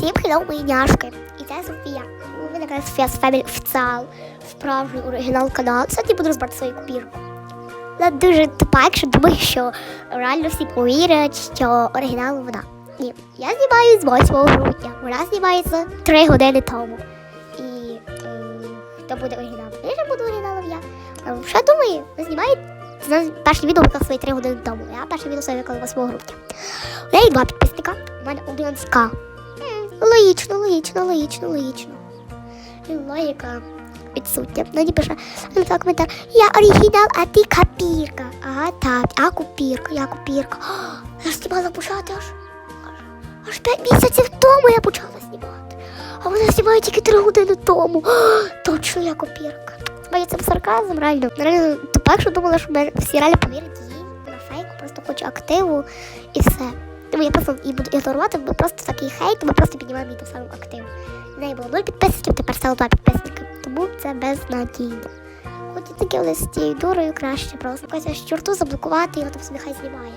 Всім хеллоу, мої няшки. І це Софія. У мене якраз Софія з Family офіціал, справжній оригінал канал. Сьогодні буду розбирати свою копірку. Вона дуже тупа, якщо думає, що реально всі повірять, що оригінал вона. Ні, я знімаю з 8 грудня. Вона знімається 3 години тому. І е, хто буде оригіналом? Я ж буду оригіналом я. А Що думає? Ви знімаєте? Перше відео виклав свої 3 години тому. Я перше відео своє виклав 8 грудня. У неї два підписника, у мене 11к. Логічно, логічно, логічно, логічно. Логіка відсутня. Мені пише ну, так коментар. Я оригінал, а ти копірка. Ага, так, а копірка, я копірка. Я ж знімала почати аж. аж- 5 місяців тому я почала знімати. А вона знімає тільки 3 години тому. Точно я копірка. Мені це сарказм, реально. Реально, тупо, якщо думала, що всі реально повірять їй на фейку, просто хочу активу і все. Тому я просто і буду ігнорувати, бо просто такий хейт, ми просто піднімаємо її тим самим актив. В неї було 0 підписників, тепер стало 2 підписники. Тому це безнадійно. Хоч і таке цією дурою краще просто якось чорту заблокувати, і вона там собі хай знімає.